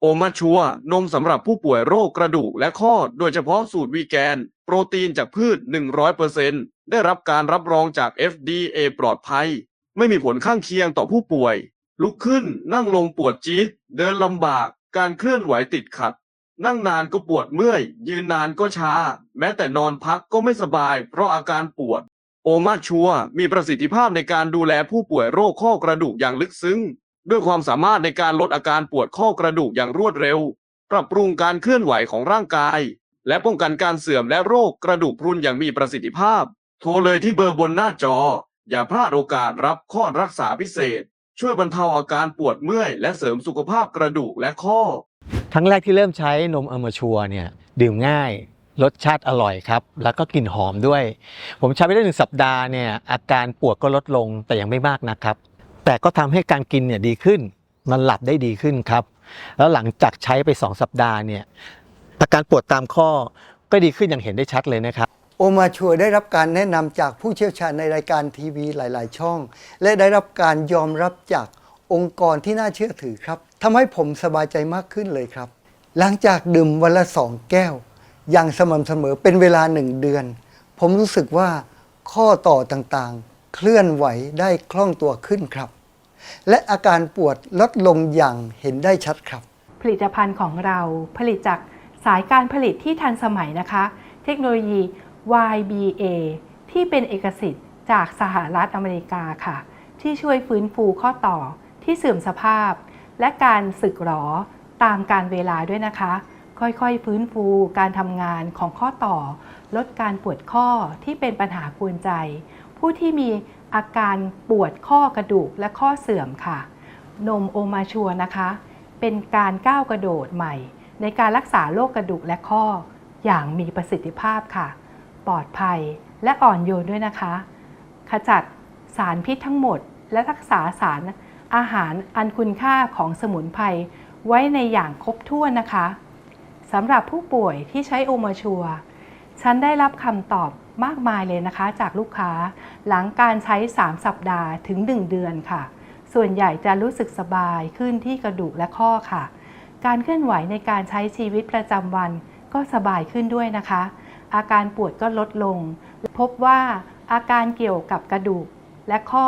โอมาชัว นมสำหรับผู้ป่วยโรคกระดูกและข้อ โดยเฉพาะสูตรวีแกน โปรตีนจากพืช 100%ได้รับการรับรองจาก FDA ปลอดภัย ไม่มีผลข้างเคียงต่อผู้ป่วย ลุกขึ้น นั่งลงปวดจี๊ด เดินลำบาก การเคลื่อนไหวติดขัด นั่งนานก็ปวดเมื่อย ยืนนานก็ชา แม้แต่นอนพักก็ไม่สบาย เพราะอาการปวด โอมาชัว มีประสิทธิภาพในการดูแลผู้ป่วยโรคข้อกระดูกอย่างลึกซึ้ง ด้วยความสามารถในการลดอาการปวดข้อกระดูกอย่างรวดเร็ว ปรับปรุงการเคลื่อนไหวของร่างกาย และป้องกันการเสื่อมและโรคกระดูกพรุนอย่างมีประสิทธิภาพ โทรเลยที่เบอร์บนหน้าจอ อย่าพลาดโอกาสรับข้อรักษาพิเศษ ช่วยบรรเทาอาการปวดเมื่อย และเสริมสุขภาพกระดูกและข้อ ครั้งแรกที่เริ่มใช้นมอมชัวเนี่ยดื่มง่ายรสชาติอร่อยครับ แล้วก็กลิ่นหอมด้วย ผมใช้ไปได้หนึ่งสัปดาห์เนี่ยอาการปวดก็ลดลงแต่ยังไม่มากนะครับ แต่ก็ทำให้การกินเนี่ยดีขึ้นมันหลับได้ดีขึ้นครับ แล้วหลังจากใช้ไป 2 สัปดาห์เนี่ยอาการปวดตามข้อก็ดีขึ้นอย่างเห็นได้ชัดเลยนะครับโอมาชัวได้รับการแนะนำจากผู้เชี่ยวชาญในรายการทีวีหลาย ๆ ช่อง และได้รับการยอมรับจากองค์กรที่น่าเชื่อถือครับทำให้ผมสบายใจมากขึ้นเลยครับ หลังจากดื่มวันละสองแก้ว อย่างสม่ำเสมอเป็นเวลาหนึ่งเดือน ผมรู้สึกว่าข้อต่อต่างๆ เคลื่อนไหวได้คล่องตัวขึ้นครับ และอาการปวดลดลงอย่างเห็นได้ชัดครับ ผลิตภัณฑ์ของเราผลิตจากสายการผลิตที่ทันสมัยนะคะ เทคโนโลยี YBA ที่เป็นเอกสิทธิ์จากสหรัฐอเมริกาค่ะ ที่ช่วยฟื้นฟูข้อต่อที่เสื่อมสภาพ และการสึกหรอตามการเวลาด้วยนะคะ ค่อยๆ ฟื้นฟูการทำงานของข้อต่อ ลดการปวดข้อที่เป็นปัญหากวนใจ ผู้ที่มีอาการปวดข้อกระดูกและข้อเสื่อมค่ะ นมโอมาชัวนะคะ เป็นการก้าวกระโดดใหม่ ในการรักษาโรคกระดูกและข้อ อย่างมีประสิทธิภาพค่ะ ปลอดภัยและอ่อนโยนด้วยนะคะ ขจัดสารพิษทั้งหมด และรักษาสารอาหารอันคุณค่าของสมุนไพรไว้ในอย่างครบถ้วนนะคะสำหรับผู้ป่วยที่ใช้โอมาชัวฉันได้รับคำตอบมากมายเลยนะคะจากลูกค้า หลังการใช้ 3 สัปดาห์ถึง 1 เดือนค่ะ ส่วนใหญ่จะรู้สึกสบายขึ้นที่กระดูกและข้อค่ะ การเคลื่อนไหวในการใช้ชีวิตประจำวันก็สบายขึ้นด้วยนะคะ อาการปวดก็ลดลง พบว่าอาการเกี่ยวกับกระดูกและข้อ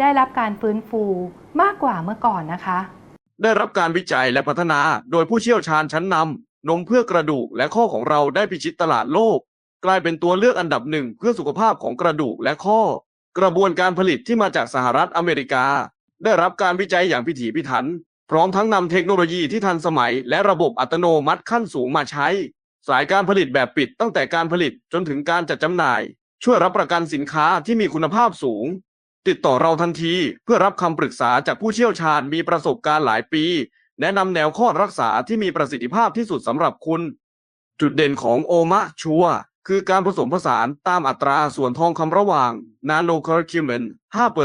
ได้รับการฟื้นฟูมากกว่าเมื่อก่อนนะคะ ได้รับการวิจัยและพัฒนาโดยผู้เชี่ยวชาญชั้นนำนมเพื่อกระดูกและข้อของเราได้พิชิตตลาดโลก กลายเป็นตัวเลือกอันดับหนึ่งเพื่อสุขภาพของกระดูกและข้อ กระบวนการผลิตที่มาจากสหรัฐอเมริกา ได้รับการวิจัยอย่างพิถีพิถัน พร้อมทั้งนำเทคโนโลยีที่ทันสมัย และระบบอัตโนมัติขั้นสูงมาใช้ สายการผลิตแบบปิดตั้งแต่การผลิตจนถึงการจัดจำหน่าย ช่วยรับประกันสินค้าที่มีคุณภาพสูง ติดต่อเราทันทีเพื่อรับคำปรึกษาจากผู้เชี่ยวชาญมีประสบการณ์หลายปี แนะนำแนวข้อรักษาที่มีประสิทธิภาพที่สุดสำหรับคุณ จุดเด่นของโอมะชัว คือการผสมผสานตามอัตราส่วนทองคำระหว่างนาโนคอร์คิวเมน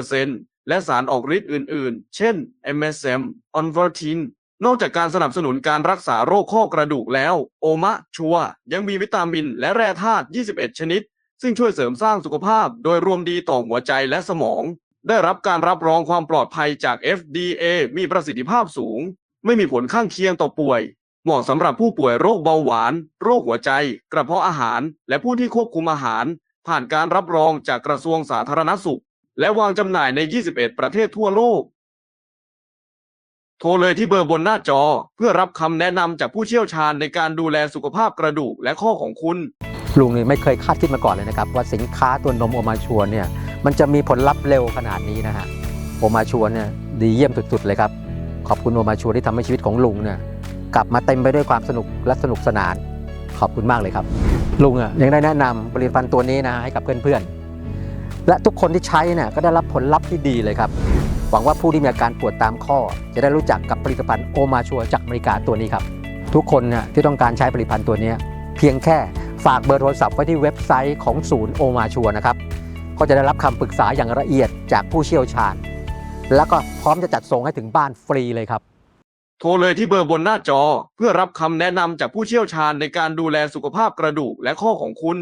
5%และสารออกฤทธิ์อื่นๆ เช่น MSM o n v e r t i n นอกจากการสนับสนุนการรักษาโรคข้อกระดูกแล้ว โอมะชัว ยังมีวิตามินและแร่ธาตุ 21 ชนิด ซึ่งช่วยเสริมสร้างสุขภาพโดยรวมดีต่อหัวใจและสมอง ได้รับการรับรองความปลอดภัยจาก FDA มีประสิทธิภาพสูง ไม่มีผลข้างเคียงต่อป่วย เหมาะสำหรับผู้ป่วยโรคเบาหวาน โรคหัวใจ กระเพาะอาหาร และผู้ที่ควบคุมอาหาร ผ่านการรับรองจากกระทรวงสาธารณสุข และวางจำหน่ายใน 21 ประเทศทั่วโลก โทรเลยที่เบอร์บนหน้าจอ เพื่อรับคำแนะนำจากผู้เชี่ยวชาญในการดูแลสุขภาพกระดูกและข้อของคุณ ลุงเนี่ยไม่เคยคาดคิดมาก่อนเลยนะครับ ว่าสินค้าตัวนมโอมาชัวเนี่ยมันจะมีผลลัพธ์เร็วขนาดนี้นะฮะโอมาชัวเนี่ยดีเยี่ยมสุดๆเลยครับขอบคุณโอมาชัวที่ทำให้ชีวิตของลุงเนี่ย กลับมาเต็มไปด้วยความสนุกและสนุกสนาน ขอบคุณมากเลยครับ ลุงอะยังได้แนะนำผลิตภัณฑ์ตัวนี้นะให้กับเพื่อนๆ และทุกคนที่ใช้เนี่ยก็ได้รับผลลัพธ์ที่ดีเลยครับ หวังว่าผู้ที่มีอาการปวดตามข้อ จะได้รู้จักกับผลิตภัณฑ์โอมาชัวจากอเมริกาตัวนี้ครับ ทุกคนเนี่ยที่ต้องการใช้ผลิตภัณฑ์ตัวนี้ เพียงแค่ฝากเบอร์โทรศัพท์ไว้ที่เว็บไซต์ของศูนย์โอมาชัวนะครับก็จะได้รับคำปรึกษาอย่างละเอียดจากผู้เชี่ยวชาญ แล้วก็พร้อมจะจัดส่งให้ถึงบ้านฟรีเลยครับ โทรเลยที่เบอร์บนหน้าจอ เพื่อรับคำแนะนำจากผู้เชี่ยวชาญในการดูแลสุขภาพกระดูกและข้อของคุณ